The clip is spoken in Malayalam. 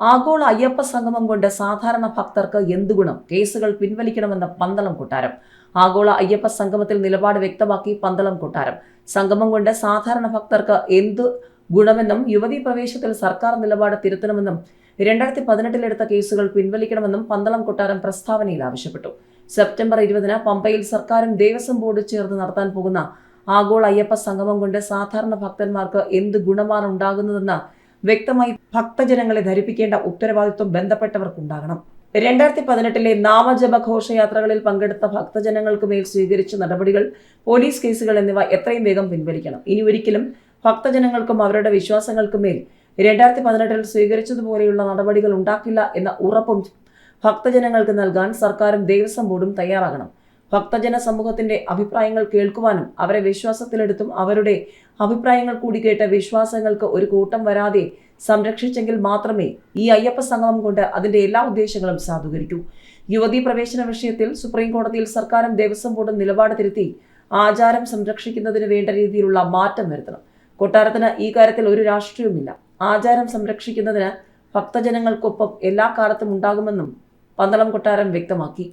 ആഗോള അയ്യപ്പ സംഗമം കൊണ്ട് സാധാരണ ഭക്തർക്ക് എന്തു ഗുണം? കേസുകൾ പിൻവലിക്കണമെന്ന പന്തളം കൊട്ടാരം. ആഗോള അയ്യപ്പ സംഗമത്തിൽ നിലപാട് വ്യക്തമാക്കി പന്തളം കൊട്ടാരം. സംഗമം കൊണ്ട് സാധാരണ ഭക്തർക്ക് എന്ത് ഗുണമെന്നും യുവതി പ്രവേശത്തിൽ സർക്കാർ നിലപാട് തിരുത്തണമെന്നും രണ്ടായിരത്തി പതിനെട്ടിലെടുത്ത കേസുകൾ പിൻവലിക്കണമെന്നും പന്തളം കൊട്ടാരം പ്രസ്താവനയിൽ ആവശ്യപ്പെട്ടു. സെപ്റ്റംബർ ഇരുപതിന് പമ്പയിൽ സർക്കാരും ദേവസ്വം ബോർഡ് ചേർന്ന് നടത്താൻ പോകുന്ന ആഗോള അയ്യപ്പ സംഗമം കൊണ്ട് സാധാരണ ഭക്തന്മാർക്ക് എന്ത് ഗുണമാണ് ഉണ്ടാകുന്നതെന്ന് വ്യക്തമായി ഭക്തജനങ്ങളെ ധരിപ്പിക്കേണ്ട ഉത്തരവാദിത്വം ബന്ധപ്പെട്ടവർക്കുണ്ടാകണം. രണ്ടായിരത്തി പതിനെട്ടിലെ നാമജപ ഘോഷയാത്രകളിൽ പങ്കെടുത്ത ഭക്തജനങ്ങൾക്ക് മേൽ സ്വീകരിച്ച നടപടികൾ പോലീസ് കേസുകൾ എന്നിവ എത്രയും വേഗം പിൻവലിക്കണം. ഇനി ഒരിക്കലും ഭക്തജനങ്ങൾക്കും അവരുടെ വിശ്വാസങ്ങൾക്കും മേൽ രണ്ടായിരത്തി പതിനെട്ടിൽ സ്വീകരിച്ചതുപോലെയുള്ള നടപടികൾ ഉണ്ടാക്കില്ല എന്ന ഉറപ്പും ഭക്തജനങ്ങൾക്ക് നൽകാൻ സർക്കാരും ദേവസ്വം ബോർഡും തയ്യാറാകണം. ഭക്തജന സമൂഹത്തിന്റെ അഭിപ്രായങ്ങൾ കേൾക്കുവാനും അവരെ വിശ്വാസത്തിലെടുത്തും അവരുടെ അഭിപ്രായങ്ങൾ കൂടി കേട്ട വിശ്വാസങ്ങൾക്ക് ഒരു കൂട്ടം വരാതെ സംരക്ഷിച്ചെങ്കിൽ മാത്രമേ ഈ അയ്യപ്പ സംഗമം കൊണ്ട് അതിന്റെ എല്ലാ ഉദ്ദേശങ്ങളും സാധൂകരിക്കൂ. യുവതീ പ്രവേശന വിഷയത്തിൽ സുപ്രീം കോടതിയിൽ സർക്കാരും ദേവസ്വം ബോർഡും നിലപാട് തിരുത്തി ആചാരം സംരക്ഷിക്കുന്നതിന് വേണ്ട രീതിയിലുള്ള മാറ്റം വരുത്തണം. കൊട്ടാരത്തിന് ഈ കാര്യത്തിൽ ഒരു രാഷ്ട്രീയവുമില്ല. ആചാരം സംരക്ഷിക്കുന്നതിന് ഭക്തജനങ്ങൾക്കൊപ്പം എല്ലാ കാലത്തും ഉണ്ടാകുമെന്നും പന്തളം കൊട്ടാരം വ്യക്തമാക്കി.